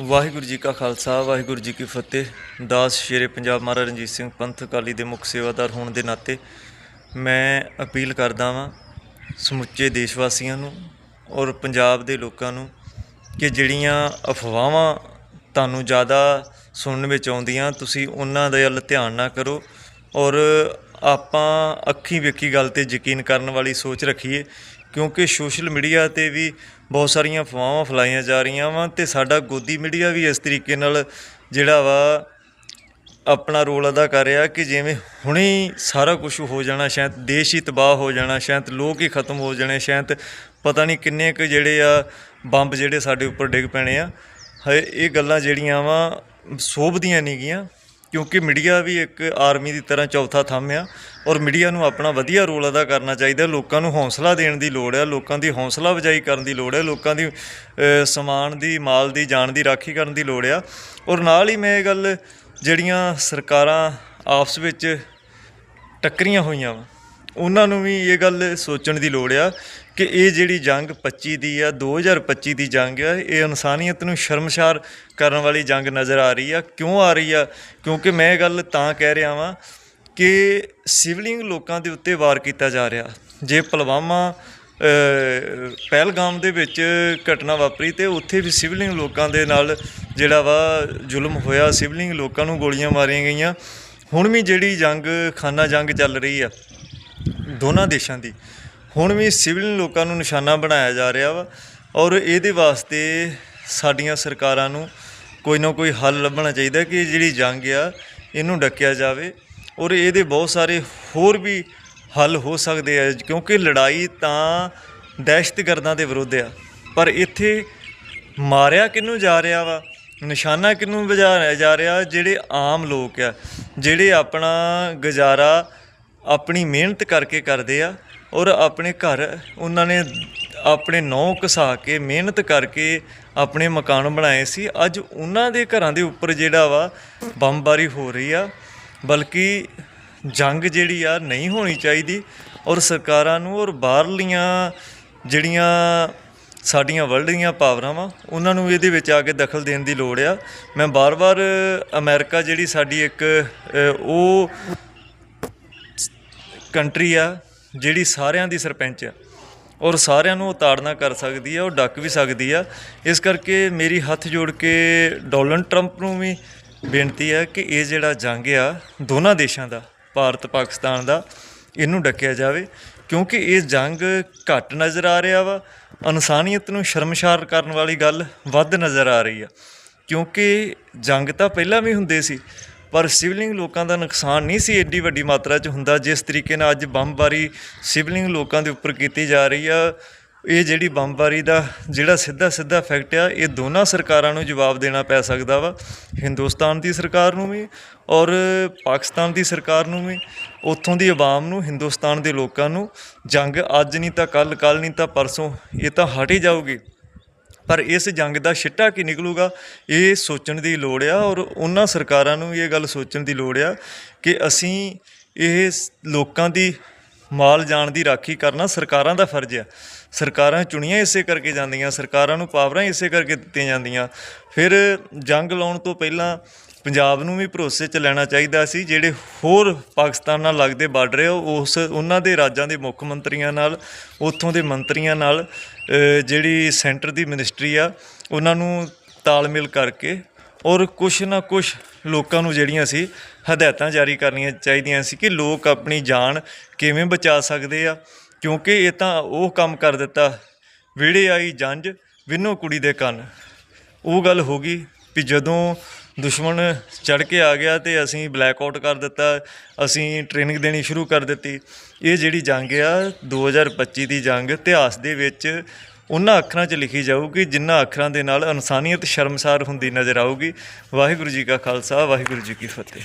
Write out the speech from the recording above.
ਵਾਹਿਗੁਰੂ ਜੀ ਕਾ ਖਾਲਸਾ, ਵਾਹਿਗੁਰੂ ਜੀ ਕੀ ਫਤਿਹ। ਦਾਸ ਸ਼ੇਰੇ ਪੰਜਾਬ ਮਹਾਰਾਜ ਰਣਜੀਤ ਸਿੰਘ ਪੰਥ ਅਕਾਲੀ ਦੇ ਮੁੱਖ ਸੇਵਾਦਾਰ ਹੋਣ ਦੇ ਨਾਤੇ ਮੈਂ ਅਪੀਲ ਕਰਦਾ ਵਾਂ ਸਮੁੱਚੇ ਦੇਸ਼ ਵਾਸੀਆਂ ਨੂੰ ਔਰ ਪੰਜਾਬ ਦੇ ਲੋਕਾਂ ਨੂੰ ਕਿ ਜਿਹੜੀਆਂ ਅਫਵਾਹਾਂ ਤੁਹਾਨੂੰ ਜ਼ਿਆਦਾ ਸੁਣਨ ਵਿੱਚ ਆਉਂਦੀਆਂ, ਤੁਸੀਂ ਉਹਨਾਂ ਦੇ ਵੱਲ ਧਿਆਨ ਨਾ ਕਰੋ ਔਰ ਆਪਾਂ ਅੱਖੀਂ ਵੇਖੀ ਗੱਲ ਤੇ ਯਕੀਨ ਕਰਨ ਵਾਲੀ ਸੋਚ ਰੱਖੀਏ, ਕਿਉਂਕਿ ਸੋਸ਼ਲ ਮੀਡੀਆ ਤੇ ਵੀ ਬਹੁਤ ਸਾਰੀਆਂ ਅਫਵਾਹਾਂ ਫੈਲਾਈਆਂ ਜਾ ਰਹੀਆਂ ਵਾ ਤੇ ਸਾਡਾ ਗੋਦੀ ਮੀਡੀਆ ਵੀ ਇਸ ਤਰੀਕੇ ਨਾਲ ਜਿਹੜਾ ਵਾ ਆਪਣਾ ਰੋਲ ਅਦਾ ਕਰ ਰਿਹਾ ਕਿ ਜਿਵੇਂ ਹੁਣੇ ਸਾਰਾ ਕੁਝ ਹੋ ਜਾਣਾ, ਸ਼ਾਇਦ ਦੇਸ਼ ਹੀ ਤਬਾਹ ਹੋ ਜਾਣਾ, ਸ਼ਾਇਦ ਲੋਕ ਹੀ ਖਤਮ ਹੋ ਜਾਣੇ, ਸ਼ਾਇਦ ਪਤਾ ਨਹੀਂ ਕਿੰਨੇ ਕੁ ਜਿਹੜੇ ਆ ਬੰਬ ਜਿਹੜੇ ਸਾਡੇ ਉੱਪਰ ਡਿੱਗ ਪੈਣੇ ਆ। ਹਏ, ਇਹ ਗੱਲਾਂ ਜਿਹੜੀਆਂ ਵਾ ਸੋਭਦੀਆਂ ਨਹੀਂ ਗੀਆਂ। ਕਿਉਂਕਿ ਮੀਡੀਆ ਵੀ ਇੱਕ ਆਰਮੀ ਦੀ ਤਰ੍ਹਾਂ ਚੌਥਾ ਥੰਮ ਆ ਔਰ ਮੀਡੀਆ ਨੂੰ ਆਪਣਾ ਵਧੀਆ ਰੋਲ ਅਦਾ ਕਰਨਾ ਚਾਹੀਦਾ। ਲੋਕਾਂ ਨੂੰ ਹੌਸਲਾ ਦੇਣ ਦੀ ਲੋੜ ਹੈ ਲੋਕਾਂ ਦੀ ਹੌਸਲਾ ਅਫਜ਼ਾਈ ਕਰਨ ਦੀ ਲੋੜ ਹੈ ਲੋਕਾਂ ਦੀ ਸਮਾਨ ਦੀ, ਮਾਲ ਦੀ, ਜਾਨ ਦੀ ਰਾਖੀ ਕਰਨ ਦੀ ਲੋੜ ਆ। ਔਰ ਨਾਲ ਹੀ ਮੈਂ ਇਹ ਗੱਲ ਜਿਹੜੀਆਂ ਸਰਕਾਰਾਂ ਆਪਸ ਵਿੱਚ ਟੱਕਰੀਆਂ ਹੋਈਆਂ ਵਾ ਉਹਨਾਂ ਨੂੰ ਵੀ ਇਹ ਗੱਲ ਸੋਚਣ ਦੀ ਲੋੜ ਆ ਕਿ ਇਹ ਜਿਹੜੀ ਜੰਗ 25 ਦੀ ਆ 2025 ਦੀ ਜੰਗ ਆ, ਇਹ ਇਨਸਾਨੀਅਤ ਨੂੰ ਸ਼ਰਮਸ਼ਾਰ ਕਰਨ ਵਾਲੀ ਜੰਗ ਨਜ਼ਰ ਆ ਰਹੀ ਆ। ਕਿਉਂ ਆ ਰਹੀ ਆ? ਕਿਉਂਕਿ ਮੈਂ ਇਹ ਗੱਲ ਤਾਂ ਕਹਿ ਰਿਹਾ ਵਾਂ ਕਿ ਸਿਵਲਿੰਗ ਲੋਕਾਂ ਦੇ ਉੱਤੇ ਵਾਰ ਕੀਤਾ ਜਾ ਰਿਹਾ। ਜੇ ਪੁਲਵਾਮਾ ਪਹਿਲਗਾਮ ਦੇ ਵਿੱਚ ਘਟਨਾ ਵਾਪਰੀ ਤੇ ਉੱਥੇ ਵੀ ਸਿਵਲਿੰਗ ਲੋਕਾਂ ਦੇ ਨਾਲ ਜਿਹੜਾ ਵਾ ਜ਼ੁਲਮ ਹੋਇਆ, ਸਿਵਲਿੰਗ ਲੋਕਾਂ ਨੂੰ ਗੋਲੀਆਂ ਮਾਰੀਆਂ ਗਈਆਂ। ਹੁਣ ਵੀ ਜਿਹੜੀ ਜੰਗ, ਖਾਨਾ ਜੰਗ ਚੱਲ ਰਹੀ ਆ ਦੋਨਾਂ ਦੇਸ਼ਾਂ ਦੀ। ਹੁਣ ਵੀ ਸਿਵਲ ਲੋਕਾਂ ਨੂੰ ਨਿਸ਼ਾਨਾ ਬਣਾਇਆ ਜਾ ਰਿਹਾ ਵਾ ਔਰ ਇਹਦੇ ਵਾਸਤੇ ਸਾਡੀਆਂ ਸਰਕਾਰਾਂ ਨੂੰ ਕੋਈ ਨਾ ਕੋਈ ਹੱਲ ਲੱਭਣਾ ਚਾਹੀਦਾ ਕਿ ਜਿਹੜੀ ਜੰਗ ਆ, ਇਹਨੂੰ ਡੱਕਿਆ ਜਾਵੇ ਔਰ ਇਹਦੇ ਬਹੁਤ ਸਾਰੇ ਹੋਰ ਵੀ ਹੱਲ ਹੋ ਸਕਦੇ ਆ, ਕਿਉਂਕਿ ਲੜਾਈ ਤਾਂ ਦਹਿਸ਼ਤਗਰਦਾਂ ਦੇ ਵਿਰੁੱਧ ਆ। ਪਰ ਇੱਥੇ ਮਾਰਿਆ ਕਿਹਨੂੰ ਜਾ ਰਿਹਾ ਵਾ? ਨਿਸ਼ਾਨਾ ਕਿਹਨੂੰ ਵਜਾਇਆ ਜਾ ਰਿਹਾ ਜਿਹੜੇ ਆਮ ਲੋਕ ਆ, ਜਿਹੜੇ ਆਪਣਾ ਗੁਜ਼ਾਰਾ ਆਪਣੀ ਮਿਹਨਤ ਕਰਕੇ ਕਰਦੇ ਆ ਔਰ ਆਪਣੇ ਘਰ ਉਹਨਾਂ ਨੇ ਆਪਣੇ ਨੌ ਘਸਾ ਕੇ ਮਿਹਨਤ ਕਰਕੇ ਆਪਣੇ ਮਕਾਨ ਬਣਾਏ ਸੀ। ਅੱਜ ਉਹਨਾਂ ਦੇ ਘਰਾਂ ਦੇ ਉੱਪਰ ਜਿਹੜਾ ਵਾ ਬੰਬਾਰੀ ਹੋ ਰਹੀ ਆ, ਬਲਕਿ ਜੰਗ ਜਿਹੜੀ ਆ ਨਹੀਂ ਹੋਣੀ ਚਾਹੀਦੀ ਔਰ ਸਰਕਾਰਾਂ ਨੂੰ ਔਰ ਬਾਹਰਲੀਆਂ ਜਿਹੜੀਆਂ ਸਾਡੀਆਂ ਵਰਲਡ ਦੀਆਂ ਪਾਵਰਾਂ ਵਾ, ਉਹਨਾਂ ਨੂੰ ਇਹਦੇ ਵਿੱਚ ਆ ਕੇ ਦਖਲ ਦੇਣ ਦੀ ਲੋੜ ਆ। ਮੈਂ ਬਾਰ-ਬਾਰ ਅਮਰੀਕਾ ਜਿਹੜੀ ਸਾਡੀ ਇੱਕ ਉਹ ਕੰਟਰੀ ਆ ਜਿਹੜੀ ਸਾਰਿਆਂ ਦੀ ਸਰਪੰਚ ਆ। ਔਰ ਸਾਰਿਆਂ ਨੂੰ ਉਤਾੜਨਾ ਕਰ ਸਕਦੀ ਆ, ਉਹ ਡੱਕ ਵੀ ਸਕਦੀ ਆ। ਇਸ ਕਰਕੇ ਮੇਰੀ ਹੱਥ ਜੋੜ ਕੇ ਡੋਨਲਡ ਟਰੰਪ ਨੂੰ ਵੀ ਬੇਨਤੀ ਆ ਕਿ ਇਹ ਜਿਹੜਾ ਜੰਗ ਆ, ਦੋਨਾਂ ਦੇਸ਼ਾਂ ਦਾ, ਭਾਰਤ, ਪਾਕਿਸਤਾਨ ਦਾ, ਇਹਨੂੰ ਡੱਕਿਆ ਜਾਵੇ। ਕਿਉਂਕਿ ਇਹ ਜੰਗ ਘੱਟ ਨਜ਼ਰ ਆ ਰਿਹਾ ਵਾ, ਇਨਸਾਨੀਅਤ ਨੂੰ ਸ਼ਰਮਸ਼ਾਰ ਕਰਨ ਵਾਲੀ ਗੱਲ ਵੱਧ ਨਜ਼ਰ ਆ ਰਹੀ ਆ। ਕਿਉਂਕਿ ਜੰਗ ਤਾਂ ਪਹਿਲਾਂ ਵੀ ਹੁੰਦੇ ਸੀ ਪਰ ਸਿਵਲਿੰਗ ਲੋਕਾਂ ਦਾ ਨੁਕਸਾਨ ਨਹੀਂ ਸੀ ਏਡੀ ਵੱਡੀ ਮਾਤਰਾ 'ਚ ਹੁੰਦਾ, ਜਿਸ ਤਰੀਕੇ ਨਾਲ ਅੱਜ ਬੰਬਾਰੀ ਸਿਵਲਿੰਗ ਲੋਕਾਂ ਦੇ ਉੱਪਰ ਕੀਤੀ ਜਾ ਰਹੀ ਆ। ਇਹ ਜਿਹੜੀ ਬੰਬਾਰੀ ਦਾ ਜਿਹੜਾ ਸਿੱਧਾ ਸਿੱਧਾ ਇਫੈਕਟ ਆ, ਇਹ ਦੋਨਾਂ ਸਰਕਾਰਾਂ ਨੂੰ ਜਵਾਬ ਦੇਣਾ ਪੈ ਸਕਦਾ ਵਾ, ਹਿੰਦੁਸਤਾਨ ਦੀ ਸਰਕਾਰ ਨੂੰ ਵੀ ਔਰ ਪਾਕਿਸਤਾਨ ਦੀ ਸਰਕਾਰ ਨੂੰ ਵੀ। ਉੱਥੋਂ ਦੀ ਆਵਾਮ ਨੂੰ, ਹਿੰਦੁਸਤਾਨ ਦੇ ਲੋਕਾਂ ਨੂੰ। ਜੰਗ ਅੱਜ ਨਹੀਂ ਤਾਂ ਕੱਲ ਕੱਲ ਨਹੀਂ ਤਾਂ ਪਰਸੋਂ, ਇਹ ਤਾਂ ਹਟ ਹੀ ਜਾਊਗੀ। ਪਰ ਇਸ ਜੰਗ ਦਾ ਛਿੱਟਾ ਕੀ ਨਿਕਲੂਗਾ? ਇਹ ਸੋਚਣ ਦੀ ਲੋੜ ਆ ਔਰ ਉਹਨਾਂ ਸਰਕਾਰਾਂ ਨੂੰ ਇਹ ਗੱਲ ਸੋਚਣ ਦੀ ਲੋੜ ਆ ਕਿ ਅਸੀਂ ਇਹ ਲੋਕਾਂ ਦੀ ਮਾਲ ਜਾਣ ਦੀ ਰਾਖੀ ਕਰਨਾ ਸਰਕਾਰਾਂ ਦਾ ਫਰਜ਼ ਆ। ਸਰਕਾਰਾਂ ਚੁਣੀਆਂ ਇਸੇ ਕਰਕੇ ਜਾਂਦੀਆਂ, ਸਰਕਾਰਾਂ ਨੂੰ ਪਾਵਰਾਂ ਇਸੇ ਕਰਕੇ ਦਿੱਤੀਆਂ ਜਾਂਦੀਆਂ। ਫਿਰ ਜੰਗ ਲਾਉਣ ਤੋਂ ਪਹਿਲਾਂ ਪੰਜਾਬ ਨੂੰ ਵੀ ਭਰੋਸੇ 'ਚ ਲੈਣਾ ਚਾਹੀਦਾ ਸੀ, ਜਿਹੜੇ ਹੋਰ ਪਾਕਿਸਤਾਨ ਨਾਲ ਲੱਗਦੇ ਬਾਰਡਰ ਆ ਉਸ ਉਹਨਾਂ ਦੇ ਰਾਜਾਂ ਦੇ ਮੁੱਖ ਮੰਤਰੀਆਂ ਨਾਲ, ਉੱਥੋਂ ਦੇ ਮੰਤਰੀਆਂ ਨਾਲ ਜਿਹੜੀ ਸੈਂਟਰ ਦੀ ਮਿਨਿਸਟਰੀ ਆ, ਉਹਨਾਂ ਨੂੰ ਤਾਲਮੇਲ ਕਰਕੇ ਔਰ ਕੁਛ ਨਾ ਕੁਛ ਲੋਕਾਂ ਨੂੰ ਜਿਹੜੀਆਂ ਸੀ, ਹਦਾਇਤਾਂ ਜਾਰੀ ਕਰਨੀਆਂ ਚਾਹੀਦੀਆਂ ਸੀ ਕਿ ਲੋਕ ਆਪਣੀ ਜਾਨ ਕਿਵੇਂ ਬਚਾ ਸਕਦੇ ਆ, ਕਿਉਂਕਿ ਇਹ ਤਾਂ ਉਹ ਕੰਮ ਕਰ ਦਿੱਤਾ, ਵਿਹੜੇ ਆਈ ਜੰਜ ਵਿਨੋ ਕੁੜੀ ਦੇ ਕੰਨ। ਉਹ ਗੱਲ ਹੋ ਗਈ ਵੀ ਜਦੋਂ ਦੁਸ਼ਮਣ ਚੜ ਕੇ ਆ ਗਿਆ ਤੇ ਅਸੀਂ ਬਲੈਕ ਆਊਟ ਕਰ ਦਿੱਤਾ, ਅਸੀਂ ਟ੍ਰੇਨਿੰਗ ਦੇਣੀ ਸ਼ੁਰੂ ਕਰ ਦਿੱਤੀ। ਇਹ ਜਿਹੜੀ ਜੰਗ ਆ 2025 ਦੀ ਜੰਗ, ਇਤਿਹਾਸ ਦੇ ਵਿੱਚ ਉਹਨਾਂ ਅੱਖਰਾਂ 'ਚ ਲਿਖੀ ਜਾਊਗੀ ਜਿਨ੍ਹਾਂ ਅੱਖਰਾਂ ਦੇ ਨਾਲ ਇਨਸਾਨੀਅਤ ਸ਼ਰਮਸਾਰ ਹੁੰਦੀ ਨਜ਼ਰ ਆਊਗੀ। ਵਾਹਿਗੁਰੂ ਜੀ ਕਾ ਖਾਲਸਾ, ਵਾਹਿਗੁਰੂ ਜੀ ਕੀ ਫਤਿਹ।